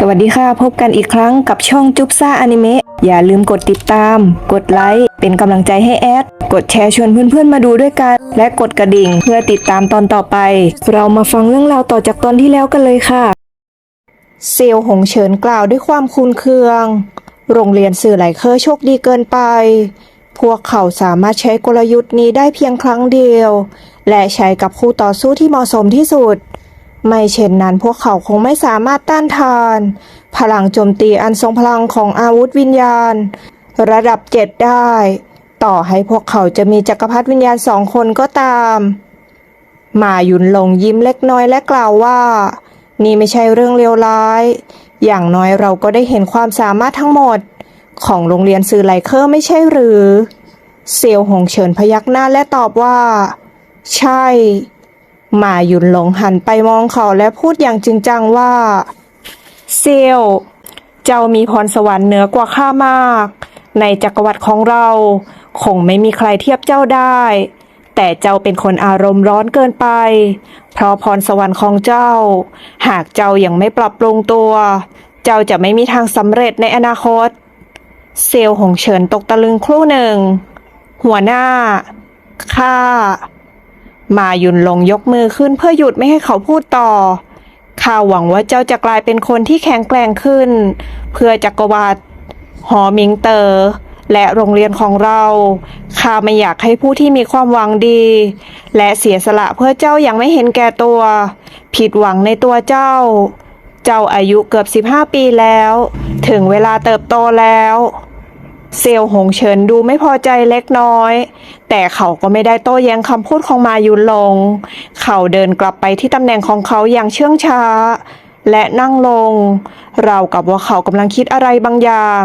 สวัสดีค่ะ พบกันอีกครั้งกับช่องจุ๊บซ่าอนิเมะอย่าลืมกดติดตาม กดไลค์ เป็นกำลังใจให้แอด กดแชร์ชวนเพื่อนๆมาดูด้วยกัน และกดกระดิ่งเพื่อติดตามตอนต่อไป เรามาฟังเรื่องราวต่อจากตอนที่แล้วกันเลยค่ะ เซียวหงเฉินกล่าวด้วยความคุนเคือง โรงเรียนสื่อไหลเคอร์โชคดีเกินไป พวกเขาสามารถใช้กลยุทธ์นี้ได้เพียงครั้งเดียว และใช้กับคู่ต่อสู้ที่เหมาะสมที่สุด ไม่เช่นนั้นพวกเขาคงไม่สามารถต้านทาน พลังโจมตีอันทรงพลังของอาวุธวิญญาณ ระดับเจ็ดได้ ต่อให้พวกเขาจะมีจักรพรรดิวิญญาณสองคนก็ตามหมาหยุนหลงยิ้มเล็กน้อยและกล่าวว่า นี่ไม่ใช่เรื่องเลวร้าย อย่างน้อยเราก็ได้เห็นความสามารถทั้งหมด ของโรงเรียนสื่อไลเคอร์ไม่ใช่หรือ เซียวหงเฉินพยักหน้าและตอบว่า ใช่ มาหยุนหลงหันไปมองเขาและพูดอย่างจริงจังว่า เซียวเจ้ามีพรสวรรค์เหนือกว่าข้ามาก ในจักรวรรดิของเรา คงไม่มีใครเทียบเจ้าได้ แต่เจ้าเป็นคนอารมณ์ร้อนเกินไป เพราะพรสวรรค์ของเจ้า หากเจ้ายัางไม่ปรับปรุงตัว เจ้าจะไม่มีทางสำเร็จในอนาคต เซลลหงเฉินตกตะลึงครู่หนึ่ง หัวหน้าข้า มาหยุนลงยกมือขึ้นเพื่อหยุดไม่ให้เขาพูดต่อ ข้าหวังว่าเจ้าจะกลายเป็นคนที่แข็งแกร่งขึ้น เพื่อจักรวรรดิหอมิงเตอร์และโรงเรียนของเรา ข้าไม่อยากให้ผู้ที่มีความหวังดี และเสียสละเพื่อเจ้าอย่างไม่เห็นแก่ตัว ผิดหวังในตัวเจ้า เจ้าอายุเกือบ 15 ปีแล้ว ถึงเวลาเติบโตแล้ว เซลหงเฉินดูไม่พอใจเล็กน้อย แต่เขาก็ไม่ได้โต้แย้งคำพูดของมายุนลง เขาเดินกลับไปที่ตำแหน่งของเขาอย่างเชื่องช้า และนั่งลง เรากับว่าเขากำลังคิดอะไรบางอย่าง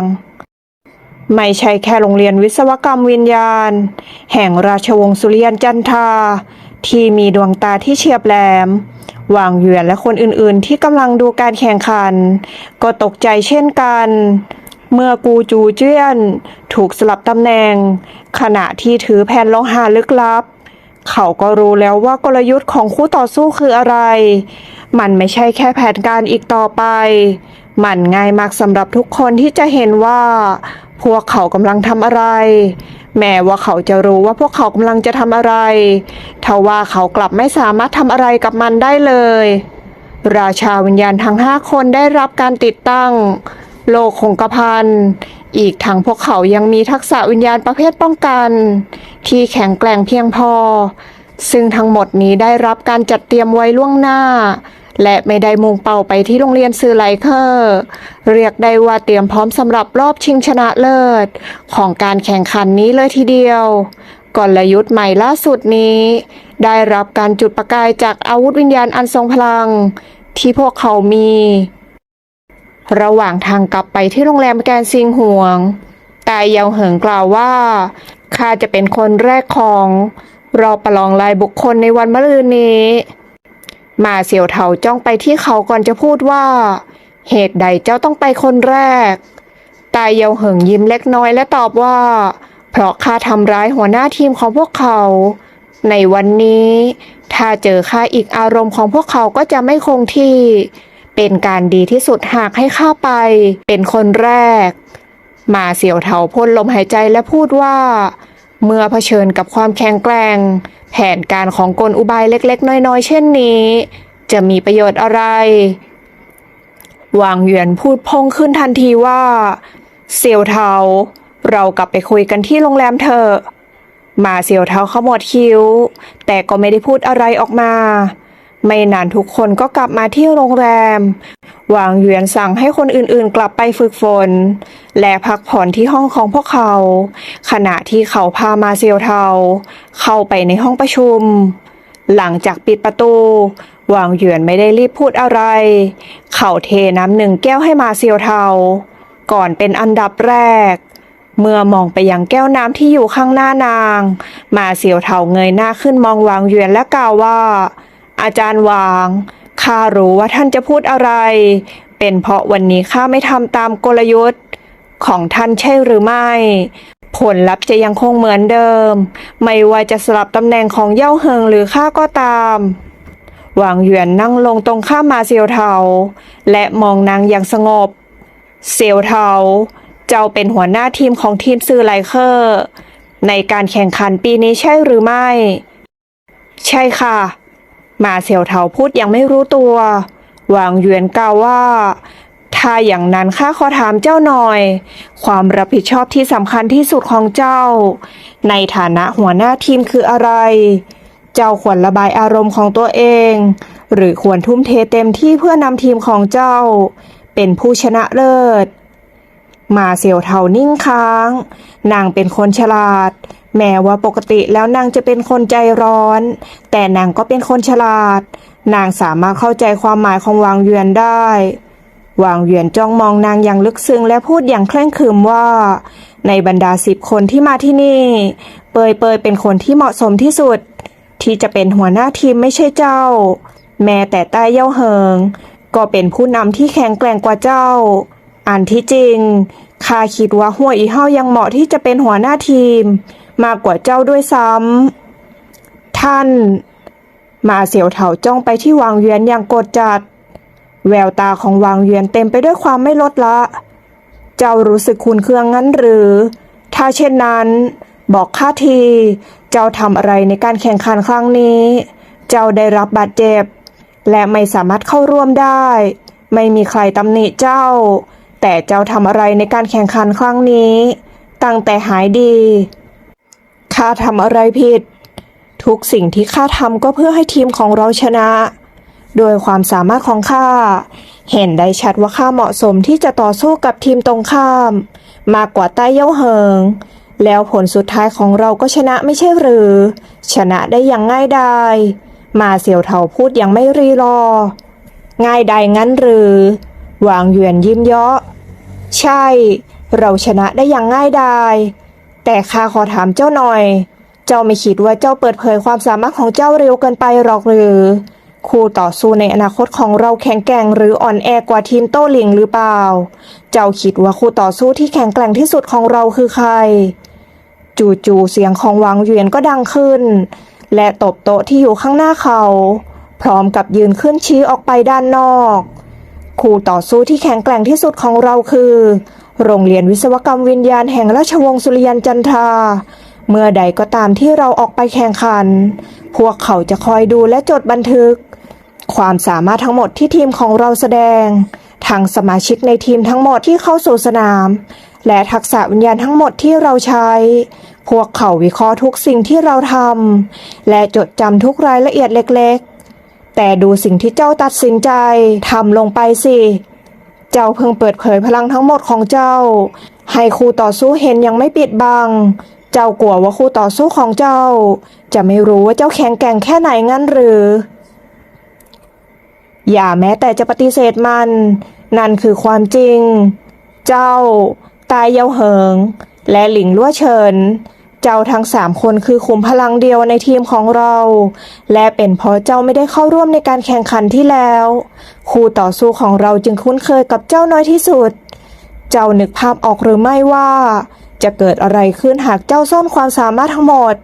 ไม่ใช่แค่โรงเรียนวิศวกรรมวิญญาณ แห่งราชวงศ์สุริยันจันทาที่มีดวงตาที่เฉียบแหลมวางเหวียนและคนอื่นๆ ที่กำลังดูการแข่งขัน ก็ตกใจเช่นกัน เมื่อกูจูเจี้ยน ถูกสลับตำแหน่ง ขณะที่ถือแผ่นโลหะลึกลับ เขาก็รู้แล้วว่ากลยุทธ์ของคู่ต่อสู้คืออะไร มันไม่ใช่แค่แผนการอีกต่อไป มันง่ายมากสำหรับทุกคนที่จะเห็นว่า พวกเขากำลังทำอะไร แม้ว่าเขาจะรู้ว่าพวกเขากำลังจะทำอะไรทว่าเขากลับไม่สามารถทำอะไรกับมันได้เลย ราชาวิญญาณทั้งห้าคนได้รับการติดตั้ง โลกคงกระพัน อีกทั้งพวกเขายังมีทักษะวิญญาณประเภทป้องกัน ที่แข็งแกร่งเพียงพอ ซึ่งทั้งหมดนี้ได้รับการจัดเตรียมไว้ล่วงหน้า และไม่ได้มุ่งเป้าไปที่โรงเรียนสื่อไลเคอร์ เรียกได้ว่าเตรียมพร้อมสำหรับรอบชิงชนะเลิศ ของการแข่งขันนี้เลยทีเดียวกลยุทธ์ใหม่ล่าสุดนี้ ได้รับการจุดประกายจากอาวุธวิญญาณอันทรงพลัง ที่พวกเขามี ระหว่างทางกลับไปที่โรงแรมแกนซิงห่วง ตายเยาเหิงกล่าวว่าข้าจะเป็นคนแรกของรอประลองลายบุคคลในวันมะรืนนี้ มาเสี่ยวเถาจ้องไปที่เขาก่อนจะพูดว่า เหตุใดเจ้าต้องไปคนแรก ตายเยาเหิงยิ้มเล็กน้อยและตอบว่า เพราะข้าทำร้ายหัวหน้าทีมของพวกเขา ในวันนี้ ถ้าเจอข้าอีกอารมณ์ของพวกเขาก็จะไม่คงที่ เป็นการดีที่สุดหากให้ข้าไป เป็นคนแรก มาเสี่ยวเถาพ่นลมหายใจและพูดว่า เมื่อเผชิญกับความแข็งแกร่ง แผนการของกลอุบายเล็ก ๆ น้อย ๆ เช่นนี้ จะมีประโยชน์อะไรวางเหวียนพูดพงขึ้นทันทีว่า เสี่ยวเทา เรากลับไปคุยกันที่โรงแรมเถอะ มาเสี่ยวเทาขมวดคิ้ว แต่ก็ไม่ได้พูดอะไรออกมา ไม่นานทุกคนก็กลับมาที่โรงแรมวางเหวียนสั่งให้คนอื่นๆ กลับไปฝึกฝน และพักผ่อนที่ห้องของพวกเขา ขณะที่เขาพามาเซียวเทา เข้าไปในห้องประชุม หลังจากปิดประตูวางเหวียนไม่ได้รีบพูดอะไร เขาเทน้ำหนึ่งแก้วให้มาเซียวเทา ก่อนเป็นอันดับแรกเมื่อมองไปยังแก้วน้ำที่อยู่ข้างหน้านาง มาเสียวเถาเงยหน้าขึ้นมองวางเหวียนและกล่าวว่า อาจารย์วางข้ารู้ว่าท่านจะพูดอะไร เป็นเพราะวันนี้ข้าไม่ทำตามกลยุทธ์ของท่านใช่หรือไม่ ผลลัพธ์จะยังคงเหมือนเดิม ไม่ว่าจะสลับตำแหน่งของเย่าเฮิงหรือข้าก็ตามหวางเหวียนนั่งลงตรงข้ามมาเซียวเทา และมองนางอย่างสงบ เซียวเทา เจ้าเป็นหัวหน้าทีมของทีมซือไลเคอร์ ในการแข่งขันปีนี้ใช่หรือไม่ ใช่ค่ะ มาเซียวเทาพูดยังไม่รู้ตัวหวางเหวียนกล่าวว่า ถ้าอย่างนั้นข้าขอถามเจ้าหน่อย ความรับผิดชอบที่สำคัญที่สุดของเจ้า ในฐานะหัวหน้าทีมคืออะไร เจ้าควรระบายอารมณ์ของตัวเอง หรือควรทุ่มเทเต็มที่เพื่อนำทีมของเจ้า เป็นผู้ชนะเลิศมาเสียวเทานิ่งค้าง นางเป็นคนฉลาด แม้ว่าปกติแล้วนางจะเป็นคนใจร้อน แต่นางก็เป็นคนฉลาด นางสามารถเข้าใจความหมายของวางเวียนได้ วางเวียนจ้องมองนางอย่างลึกซึ้งและพูดอย่างเคร่งขรึมว่า ในบรรดาสิบคนที่มาที่นี่ เปยเปยเป็นคนที่เหมาะสมที่สุด ที่จะเป็นหัวหน้าทีมไม่ใช่เจ้า แม้แต่ใต้เย่าเหิง ก็เป็นผู้นำที่แข็งแกร่งกว่าเจ้า อันที่จริงข้าคิดว่าหัวอีเฮายังเหมาะที่จะเป็นหัวหน้าทีม มากกว่าเจ้าด้วยซ้ำ ท่าน มาเสียวเถาจ้องไปที่วางเวียนอย่างกดจัด แววตาของวางเวียนเต็มไปด้วยความไม่ลดละ เจ้ารู้สึกคุนเคืองงั้นหรือ ถ้าเช่นนั้น บอกข้าที เจ้าทำอะไรในการแข่งขันครั้งนี้ เจ้าได้รับบาดเจ็บ และไม่สามารถเข้าร่วมได้ ไม่มีใครตำหนิเจ้า แต่เจ้าทำอะไรในการแข่งขันครั้งนี้ ตั้งแต่หายดี ข้าทำอะไรผิด ทุกสิ่งที่ข้าทำก็เพื่อให้ทีมของเราชนะ โดยความสามารถของข้า เห็นได้ชัดว่าข้าเหมาะสมที่จะต่อสู้กับทีมตรงข้าม มากกว่าใต้เย้าเหิง แล้วผลสุดท้ายของเราก็ชนะไม่ใช่หรือ ชนะได้อย่างง่ายดายมาเสี่ยวเถาพูดอย่างไม่รีรอ ง่ายใดงั้นหรือวางเหวียนยิ้มเยาะ ใช่ เราชนะได้อย่างง่ายดาย แต่ข้าขอถามเจ้าหน่อย เจ้าไม่คิดว่าเจ้าเปิดเผยความสามารถของเจ้าเร็วเกินไปหรอกหรือ คู่ต่อสู้ในอนาคตของเราแข็งแกร่งหรืออ่อนแอกว่าทีมโต้หลิงหรือเปล่า เจ้าคิดว่าคู่ต่อสู้ที่แข็งแกร่งที่สุดของเราคือใคร จู่ๆเสียงของวางเหวียนก็ดังขึ้น และตบโต๊ะที่อยู่ข้างหน้าเขา พร้อมกับยืนขึ้นชี้ออกไปด้านนอก คู่ต่อสู้ที่แข็งแกร่งที่สุดของเราคือ โรงเรียนวิศวกรรมวิญญาณแห่งราชวงศ์สุริยันจันทรา เมื่อใดก็ตามที่เราออกไปแข่งขัน พวกเขาจะคอยดูและจดบันทึก ความสามารถทั้งหมดที่ทีมของเราแสดงทั้งสมาชิกในทีมทั้งหมดที่เข้าสู่สนาม และทักษะวิญญาณทั้งหมดที่เราใช้ พวกเขาวิเคราะห์ทุกสิ่งที่เราทำและจดจำทุกรายละเอียดเล็ก ๆ แต่ดูสิ่งที่เจ้าตัดสินใจทำลงไปสิ เจ้าเพิ่งเปิดเผยพลังทั้งหมดของเจ้า ให้คู่ต่อสู้เห็นยังไม่ปิดบัง เจ้ากลัวว่าคู่ต่อสู้ของเจ้า จะไม่รู้ว่าเจ้าแข็งแกร่งแค่ไหนงั้นหรือ อย่าแม้แต่จะปฏิเสธมัน นั่นคือความจริง เจ้า ตายเยาเหิง และหลิงลั่วเฉิน เจ้าทั้งสามคนคือขุมพลังเดียวในทีมของเรา และเป็นเพราะเจ้าไม่ได้เข้าร่วมในการแข่งขันที่แล้ว คู่ต่อสู้ของเราจึงคุ้นเคยกับเจ้าน้อยที่สุด เจ้านึกภาพออกหรือไม่ว่า จะเกิดอะไรขึ้นหากเจ้าซ่อนความสามารถทั้งหมด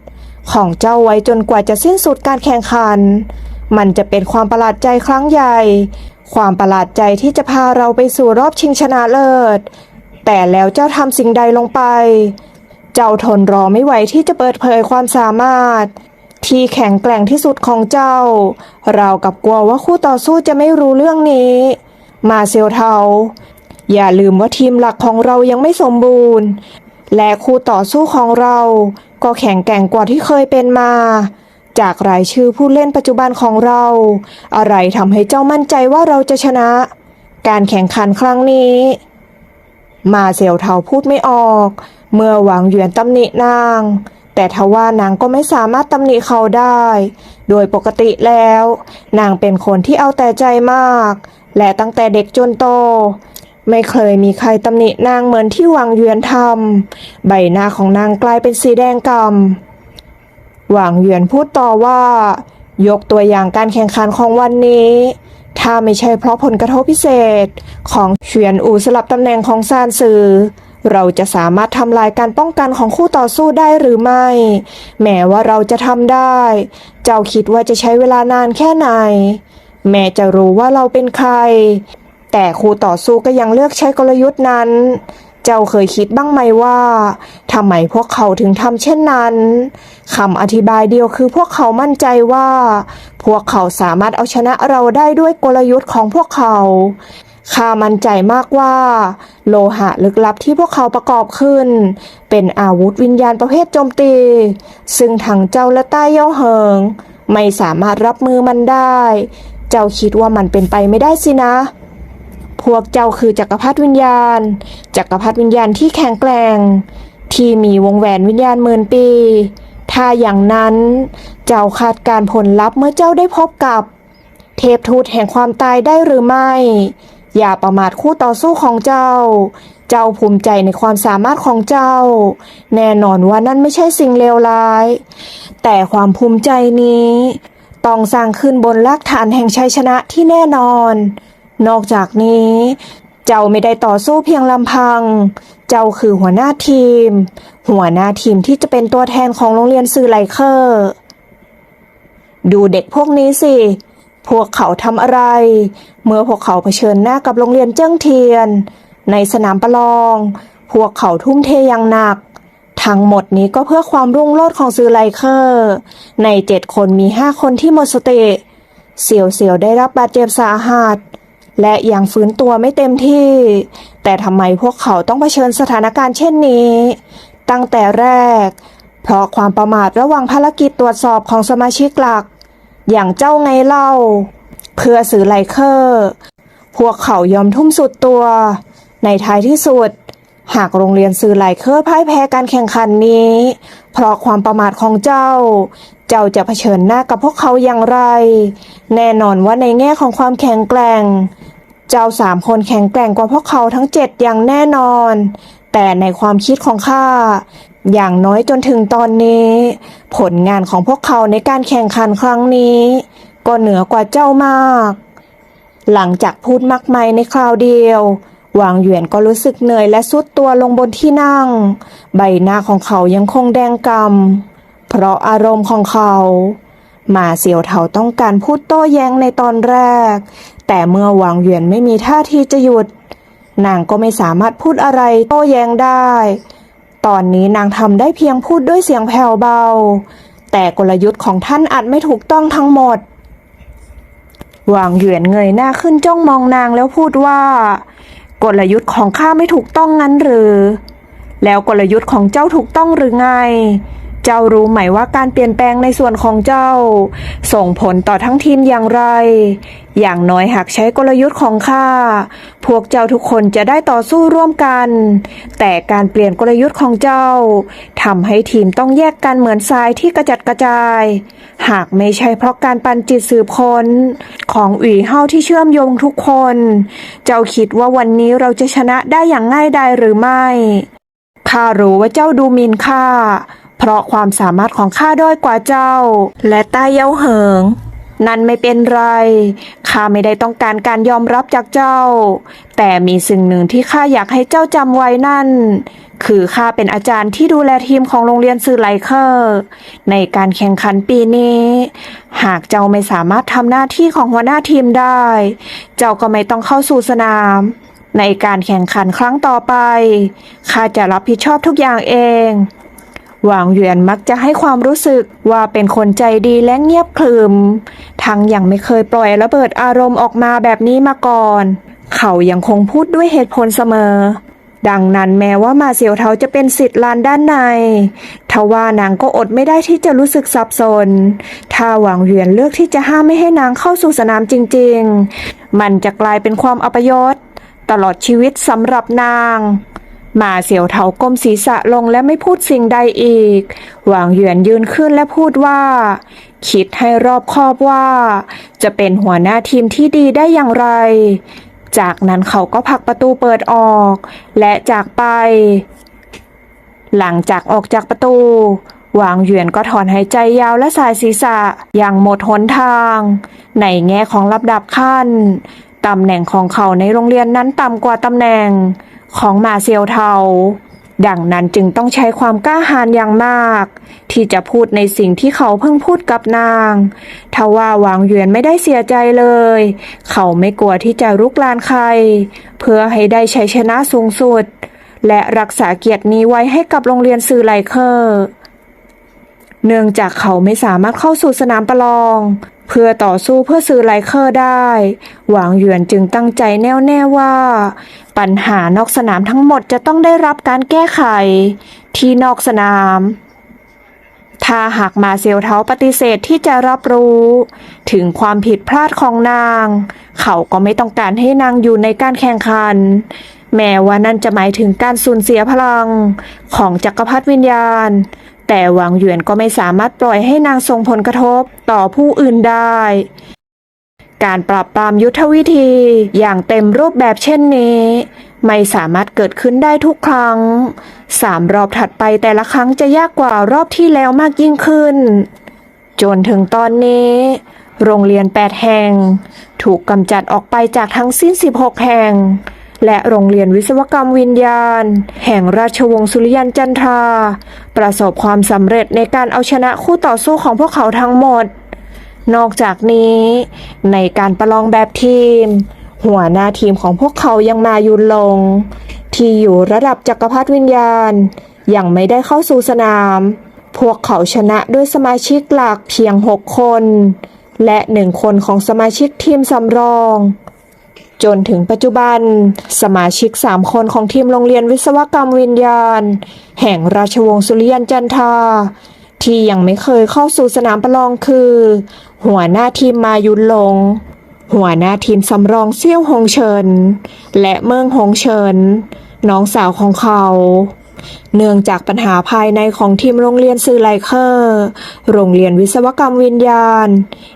ของเจ้าไว้จนกว่าจะสิ้นสุดการแข่งขัน มันจะเป็นความประหลาดใจครั้งใหญ่ ความประหลาดใจที่จะพาเราไปสู่รอบชิงชนะเลิศ แต่แล้วเจ้าทำสิ่งใดลงไป เจ้าทนรอไม่ไหวที่จะเปิดเผยความสามารถ ที่แข็งแกร่งที่สุดของเจ้า เรากับกลัวว่าคู่ต่อสู้จะไม่รู้เรื่องนี้ มาเซลเทา อย่าลืมว่าทีมหลักของเรายังไม่สมบูรณ์ และคู่ต่อสู้ของเรา ก็แข็งแกร่งกว่าที่เคยเป็นมา จากรายชื่อผู้เล่นปัจจุบันของเรา อะไรทำให้เจ้ามั่นใจว่าเราจะชนะ การแข่งขันครั้งนี้ มาเสียวเทาพูดไม่ออก เมื่อหวังเหวียนตำหนินาง แต่ทว่านางก็ไม่สามารถตำหนิเขาได้ โดยปกติแล้ว นางเป็นคนที่เอาแต่ใจมาก และตั้งแต่เด็กจนโต ไม่เคยมีใครตำหนินางเหมือนที่หวังเหวียนทำใบหน้าของนางกลายเป็นสีแดงกำหวังเหวียนพูดต่อว่า ยกตัวอย่างการแข่งขันของวันนี้ถ้าไม่ใช่เพราะผลกระทบพิเศษของเฉียนอูสลับตำแหน่งของซานซือ เราจะสามารถทำลายการป้องกันของคู่ต่อสู้ได้หรือไม่ แม้ว่าเราจะทำได้ เจ้าคิดว่าจะใช้เวลานานแค่ไหน แม้จะรู้ว่าเราเป็นใคร แต่คู่ต่อสู้ก็ยังเลือกใช้กลยุทธ์นั้น เจ้าเคยคิดบ้างไหมว่าทำไมพวกเขาถึงทำเช่นนั้นคำอธิบายเดียวคือพวกเขามั่นใจว่า พวกเขาสามารถเอาชนะเราได้ด้วยกลยุทธ์ของพวกเขา ข้ามั่นใจมากว่า โลหะลึกลับที่พวกเขาประกอบขึ้น เป็นอาวุธวิญญาณประเภทโจมตี ซึ่งทั้งเจ้าและใต้เย่าเหิง ไม่สามารถรับมือมันได้ เจ้าคิดว่ามันเป็นไปไม่ได้สินะ พวกเจ้าคือจักรพรรดิวิญญาณ จักรพรรดิวิญญาณที่แข็งแกร่ง ที่มีวงแหวนวิญญาณหมื่นปี ถ้าอย่างนั้น เจ้าคาดการผลลัพธ์เมื่อเจ้าได้พบกับ เทพทูตแห่งความตายได้หรือไม่ อย่าประมาทคู่ต่อสู้ของเจ้า เจ้าภูมิใจในความสามารถของเจ้า แน่นอนว่านั่นไม่ใช่สิ่งเลวร้าย แต่ความภูมิใจนี้ ต้องสร้างขึ้นบนรากฐานแห่งชัยชนะที่แน่นอน นอกจากนี้ เจ้าไม่ได้ต่อสู้เพียงลำพัง เจ้าคือหัวหน้าทีม หัวหน้าทีมที่จะเป็นตัวแทนของโรงเรียนสื่อไลเคอร์ ดูเด็กพวกนี้สิ พวกเขาทำอะไร เมื่อพวกเขาเผชิญหน้ากับโรงเรียนเจิ้งเทียน ในสนามประลอง พวกเขาทุ่มเทอย่างหนัก ทั้งหมดนี้ก็เพื่อความรุ่งโรจน์ของสื่อไลเคอร์ ในเจ็ดคนมีห้าคนที่หมดสติเสี่ยวเสี่ยวได้รับบาดเจ็บสาหัส และยังฟื้นตัวไม่เต็มที่ แต่ทำไมพวกเขาต้องเผชิญสถานการณ์เช่นนี้ ตั้งแต่แรก เพราะความประมาทระหว่างภารกิจตรวจสอบของสมาชิกหลัก อย่างเจ้าไงเล่า เพื่อสื่อไลเคอร์ พวกเขายอมทุ่มสุดตัว ในท้ายที่สุด หากโรงเรียนสื่อไลเคอร์พ่ายแพ้การแข่งขันนี้ เพราะความประมาทของเจ้า เจ้าจะเผชิญหน้ากับพวกเขาอย่างไร แน่นอนว่าในแง่ของความแข็งแกร่ง เจ้าสามคนแข็งแกร่งกว่าพวกเขาทั้งเจ็ดอย่างแน่นอน แต่ในความคิดของข้าอย่างน้อยจนถึงตอนนี้ ผลงานของพวกเขาในการแข่งขันครั้งนี้ ก็เหนือกว่าเจ้ามาก หลังจากพูดมากมายในคราวเดียววางเหวียนก็รู้สึกเหนื่อยและสุดตัวลงบนที่นั่ง ใบหน้าของเขายังคงแดงกำเพราะอารมณ์ของเขาหมาเสียวเถาต้องการพูดโต้แย้งในตอนแรก แต่เมื่อวางเหวียนไม่มีท่าทีจะหยุด นางก็ไม่สามารถพูดอะไรโต้แย้งได้ ตอนนี้นางทำได้เพียงพูดด้วยเสียงแผ่วเบา แต่กลยุทธ์ของท่านอาจไม่ถูกต้องทั้งหมดวางเหวียนเงยหน้าขึ้นจ้องมองนางแล้วพูดว่า กลยุทธ์ของข้าไม่ถูกต้องงั้นหรือ แล้วกลยุทธ์ของเจ้าถูกต้องหรือไง เจ้ารู้ไหมว่าการเปลี่ยนแปลงในส่วนของเจ้า ส่งผลต่อทั้งทีมอย่างไร อย่างน้อยหากใช้กลยุทธ์ของข้า พวกเจ้าทุกคนจะได้ต่อสู้ร่วมกัน แต่การเปลี่ยนกลยุทธ์ของเจ้าทำให้ทีมต้องแยกกันเหมือนทรายที่กระจัดกระจาย หากไม่ใช่เพราะการปันจิตสืบค้นของอุ๋ยเฮาที่เชื่อมโยงทุกคน เจ้าคิดว่าวันนี้เราจะชนะได้อย่างง่ายดายหรือไม่ข้ารู้ว่าเจ้าดูหมินข้า เพราะความสามารถของข้าด้อยกว่าเจ้า และต้าเย้าเหิง นั่นไม่เป็นไรข้าไม่ได้ต้องการการยอมรับจากเจ้า แต่มีสิ่งหนึ่งที่ข้าอยากให้เจ้าจำไว้นั่น คือข้าเป็นอาจารย์ที่ดูแลทีมของโรงเรียนสื่อไลเคอร์ ในการแข่งขันปีนี้ หากเจ้าไม่สามารถทำหน้าที่ของหัวหน้าทีมได้ เจ้าก็ไม่ต้องเข้าสู่สนามในการแข่งขันครั้งต่อไป ข้าจะรับผิดชอบทุกอย่างเอง หวางเหวียนมักจะให้ความรู้สึกว่าเป็นคนใจดีและเงียบขรึมทั้งยังไม่เคยปล่อยระเบิดอารมณ์ออกมาแบบนี้มาก่อน เขายังคงพูดด้วยเหตุผลเสมอ ดังนั้นแม้ว่ามาเสียวเทาจะเป็นสิทธิ์ลานด้านใน ทว่านางก็อดไม่ได้ที่จะรู้สึกสับสน ถ้าหวางเหวียนเลือกที่จะห้ามไม่ให้นางเข้าสู่สนามจริง ๆ มันจะกลายเป็นความอัปยศตลอดชีวิตสำหรับนาง มาเสียวเถาก้มศีรษะลงและไม่พูดสิ่งใดอีก หวางเหวียนยืนขึ้นและพูดว่า คิดให้รอบคอบว่า จะเป็นหัวหน้าทีมที่ดีได้อย่างไร จากนั้นเขาก็ผลักประตูเปิดออก และจากไป หลังจากออกจากประตูหวางเหวียนก็ถอนหายใจยาวและสายศีรษะอย่างหมดหนทาง ในแง่ของลำดับขั้น ตำแหน่งของเขาในโรงเรียนนั้นต่ำกว่าตำแหน่ง ของมาเซียวเทา ดังนั้นจึงต้องใช้ความกล้าหาญอย่างมาก ที่จะพูดในสิ่งที่เขาเพิ่งพูดกับนางทว่าหวางเหวียนไม่ได้เสียใจเลย เขาไม่กลัวที่จะรุกรานใคร เพื่อให้ได้ชัยชนะสูงสุด และรักษาเกียรตินี้ไว้ให้กับโรงเรียนสื่อไลเคอร์เนื่องจากเขาไม่สามารถเข้าสู่สนามประลอง เพื่อต่อสู้เพื่อซื้อไลเคอร์ได้ หวางเหวียนจึงตั้งใจแน่วแน่ว่า ปัญหานอกสนามทั้งหมดจะต้องได้รับการแก้ไข ที่นอกสนาม ถ้าหากมาเซลเทาปฏิเสธที่จะรับรู้ ถึงความผิดพลาดของนาง เขาก็ไม่ต้องการให้นางอยู่ในการแข่งขัน แม้ว่านั่นจะหมายถึงการสูญเสียพลังของจักรพรรดิวิญญาณ แต่หวังเหวียนก็ไม่สามารถปล่อยให้นางส่งผลกระทบต่อผู้อื่นได้ การปราบปรามยุทธวิธีอย่างเต็มรูปแบบเช่นนี้ ไม่สามารถเกิดขึ้นได้ทุกครั้งสามรอบถัดไปแต่ละครั้งจะยากกว่ารอบที่แล้วมากยิ่งขึ้น จนถึงตอนนี้ โรงเรียน 8 แห่ง ถูกกำจัดออกไปจากทั้งสิ้น 16 แห่ง และโรงเรียนวิศวกรรมวิญญาณ แห่งราชวงศ์สุริยันจันทรา ประสบความสำเร็จในการเอาชนะคู่ต่อสู้ของพวกเขาทั้งหมด นอกจากนี้ ในการประลองแบบทีม หัวหน้าทีมของพวกเขายังมายุนลง ที่อยู่ระดับจักรพรรดิวิญญาณ ยังไม่ได้เข้าสู่สนาม พวกเขาชนะด้วยสมาชิกหลักเพียง 6 คน และหนึ่งคนของสมาชิกทีมสำรองจนถึงปัจจุบัน สมาชิก 3 คนของทีมโรงเรียนวิศวกรรมวิญญาณ แห่งราชวงศ์สุริยันจันทา ที่ยังไม่เคยเข้าสู่สนามประลองคือ หัวหน้าทีมมายุนลง หัวหน้าทีมสำรองเซี่ยวหงเฉินและเมืองหงเฉินน้องสาวของเขา เนื่องจากปัญหาภายในของทีมโรงเรียนซือไลเคอร์ โรงเรียนวิศวกรรมวิญญาณ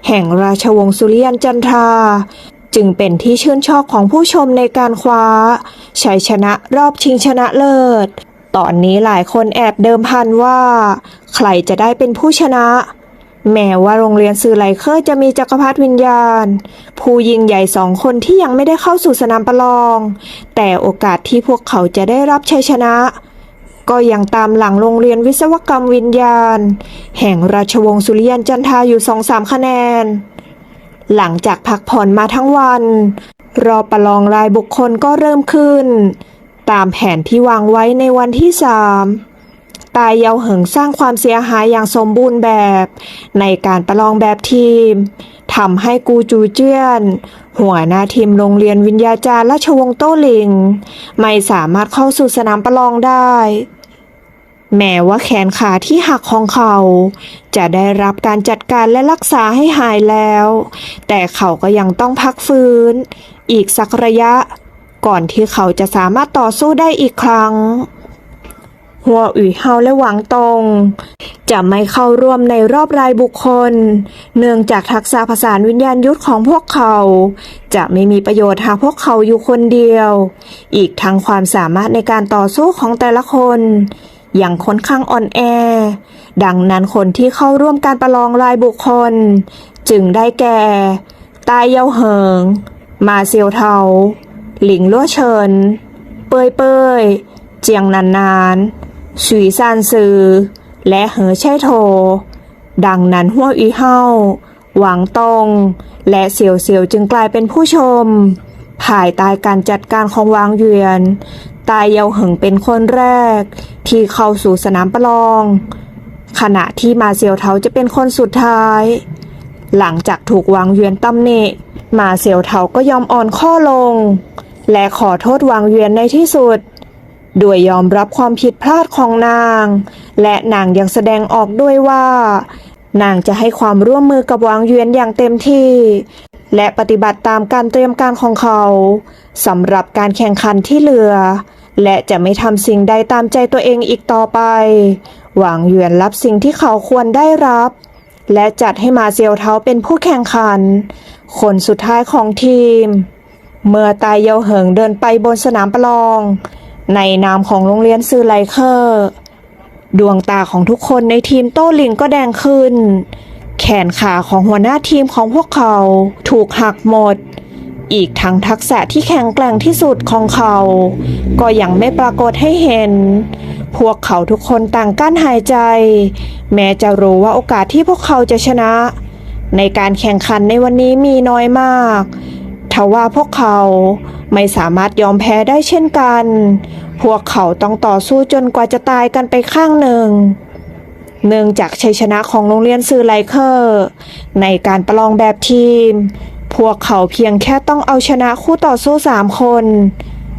แห่งราชวงศ์สุริยันจันทราจึงเป็นที่ชื่นชอบของผู้ชมในการคว้าชัยชนะรอบชิงชนะเลิศ ตอนนี้หลายคนแอบเดิมพันว่า ใครจะได้เป็นผู้ชนะ แม้ว่าโรงเรียนซือไลเคอร์จะมีจักรพรรดิวิญญาณ ผู้ยิ่งใหญ่สองคนที่ยังไม่ได้เข้าสู่สนามประลอง แต่โอกาสที่พวกเขาจะได้รับชัยชนะ ก็ยังตามหลังโรงเรียนวิศวกรรมวิญญาณ แห่งราชวงศ์สุริยันจันทาอยู่สองสามคะแนน หลังจากพักผ่อนมาทั้งวัน รอประลองรายบุคคลก็เริ่มขึ้น ตามแผนที่วางไว้ในวันที่สาม ตายเยาเหิงสร้างความเสียหายอย่างสมบูรณ์แบบ ในการประลองแบบทีมทำให้กูจูเจี้ยน หัวหน้าทีมโรงเรียนวิญญาจารย์ราชวงศ์โต้หลิง ไม่สามารถเข้าสู่สนามประลองได้ แม้ว่าแขนขาที่หักของเขา จะได้รับการจัดการและรักษาให้หายแล้ว แต่เขาก็ยังต้องพักฟื้น อีกสักระยะ ก่อนที่เขาจะสามารถต่อสู้ได้อีกครั้ง หัวอุ๋ยเฮาและหวังตง จะไม่เข้าร่วมในรอบรายบุคคล เนื่องจากทักษะผสาวิญญาณยุทธของพวกเขา จะไม่มีประโยชน์หากพวกเขาอยู่คนเดียว อีกทั้งความสามารถในการต่อสู้ของแต่ละคนอย่างค่อนข้างอ่อนแอ ดังนั้นคนที่เข้าร่วมการประลองรายบุคคล จึงได้แก่ ตายเยาเหิง มาเซียวเทา หลิงลั่วเฉิน เปยเปย เจียงนานนาน สุยซานซือ และเหอแช่โท ดังนั้นหัวอีเฮาหวังตง และเสี่ยวเสี่ยวจึงกลายเป็นผู้ชม ภายใต้การจัดการของวางเวียน ตายเยาเหิงเป็นคนแรก ที่เข้าสู่สนามประลอง ขณะที่มาเซียวเทาจะเป็นคนสุดท้าย หลังจากถูกวางเวียนตำหนิมาเซียวเทาก็ยอมอ่อนข้อลง และขอโทษวางเวียนในที่สุด โดยยอมรับความผิดพลาดของนาง และนางยังแสดงออกด้วยว่า นางจะให้ความร่วมมือกับวางเวียนอย่างเต็มที่ และปฏิบัติตามการเตรียมการของเขาสำหรับการแข่งขันที่เหลือ และจะไม่ทำสิ่งใดตามใจตัวเองอีกต่อไป หวังเหวียนรับสิ่งที่เขาควรได้รับ และจัดให้มาเซียวเทาเป็นผู้แข่งขัน คนสุดท้ายของทีม เมื่อตายเยาเหิงเดินไปบนสนามประลอง ในนามของโรงเรียนซือไลเคอร์ ดวงตาของทุกคนในทีมโต้ลิงก็แดงขึ้น แขนขาของหัวหน้าทีมของพวกเขาถูกหักหมด อีกทั้งทักษะที่แข็งแกร่งที่สุดของเขา ก็ยังไม่ปรากฏให้เห็น พวกเขาทุกคนต่างกั้นหายใจ แม้จะรู้ว่าโอกาสที่พวกเขาจะชนะ ในการแข่งขันในวันนี้มีน้อยมาก ทว่าพวกเขาไม่สามารถยอมแพ้ได้เช่นกัน พวกเขาต้องต่อสู้จนกว่าจะตายกันไปข้างหนึ่ง เนื่องจากชัยชนะของโรงเรียนซือไลเคอร์ ในการประลองแบบทีม พวกเขาเพียงแค่ต้องเอาชนะคู่ต่อสู้สามคน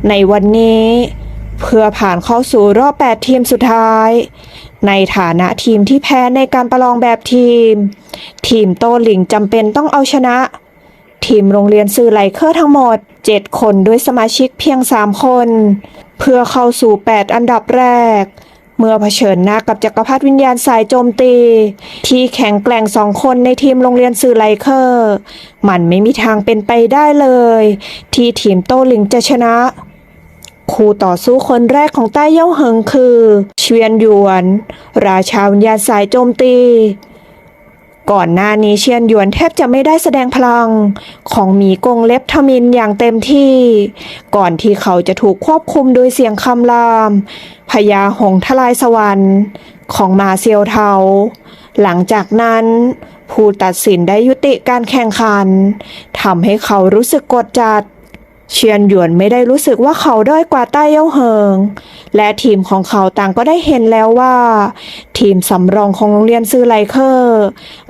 ในวันนี้ เพื่อผ่านเข้าสู่รอบ 8 ทีมสุดท้าย ในฐานะทีมที่แพ้ในการประลองแบบทีม ทีมโตหลิงจำเป็นต้องเอาชนะ ทีมโรงเรียนสื่อไลเคอร์ทั้งหมด 7 คนด้วยสมาชิกเพียง 3 คน เพื่อเข้าสู่ 8 อันดับแรก เมื่อเผชิญหน้ากับจักรพรรดิวิญญาณสายโจมตี ที่แข็งแกร่งสองคนในทีมโรงเรียนสื่อไลเคอร์ มันไม่มีทางเป็นไปได้เลย ที่ทีมโต้หลิงจะชนะคู่ต่อสู้คนแรกของใต้เย่าเหิงคือ เชียนหยวน ราชาวิญญาณสายโจมตี ก่อนหน้านี้เชียนหยวนแทบจะไม่ได้แสดงพลัง ของหมีกงเล็บทมินอย่างเต็มที่ ก่อนที่เขาจะถูกควบคุมโดยเสียงคำรามพญาหงทลายสวรรค์ของมาเซียวเทา หลังจากนั้น ผู้ตัดสินได้ยุติการแข่งขันทำให้เขารู้สึกกดจัด เชียนหยวนไม่ได้รู้สึกว่าเขาด้อยกว่าใต้เย่าเหิง และทีมของเขาต่างก็ได้เห็นแล้วว่า ทีมสำรองของโรงเรียนซือไลเคอร์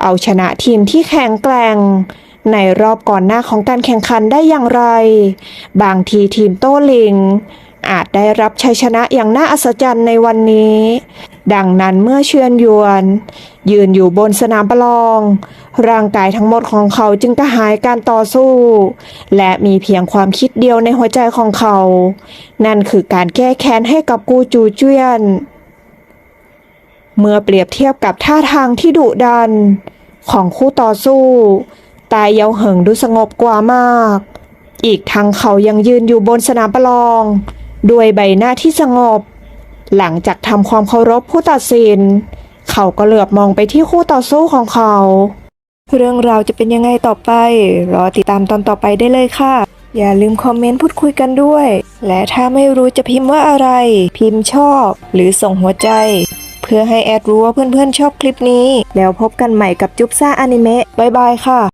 เอาชนะทีมที่แข็งแกร่ง ในรอบก่อนหน้าของการแข่งขันได้อย่างไร บางทีทีมโต้ลิง อาจได้รับชัยชนะอย่างน่าอัศจรรย์ในวันนี้ ดังนั้นเมื่อเชียนยวน ยืนอยู่บนสนามประลอง ร่างกายทั้งหมดของเขาจึงกระหายการต่อสู้ และมีเพียงความคิดเดียวในหัวใจของเขา นั่นคือการแก้แค้นให้กับกูจูเจียน เมื่อเปรียบเทียบกับท่าทางที่ดุดัน ของคู่ต่อสู้ ตายเยาเหิงดูสงบกว่ามากอีกทั้งเขายังยืนอยู่บนสนามประลอง ด้วยใบหน้าที่สงบ หลังจากทำความเคารพผู้ตัดสิน เขาก็เหลือบมองไปที่คู่ต่อสู้ของเขา เรื่องราวจะเป็นยังไงต่อไป รอติดตามตอนต่อไปได้เลยค่ะ อย่าลืมคอมเมนต์พูดคุยกันด้วย และถ้าไม่รู้จะพิมพ์ว่าอะไร พิมพ์ชอบ หรือส่งหัวใจ เพื่อให้แอดรู้ว่าเพื่อนๆชอบคลิปนี้ แล้วพบกันใหม่กับจุ๊บซ่าอนิเมะบายบายค่ะ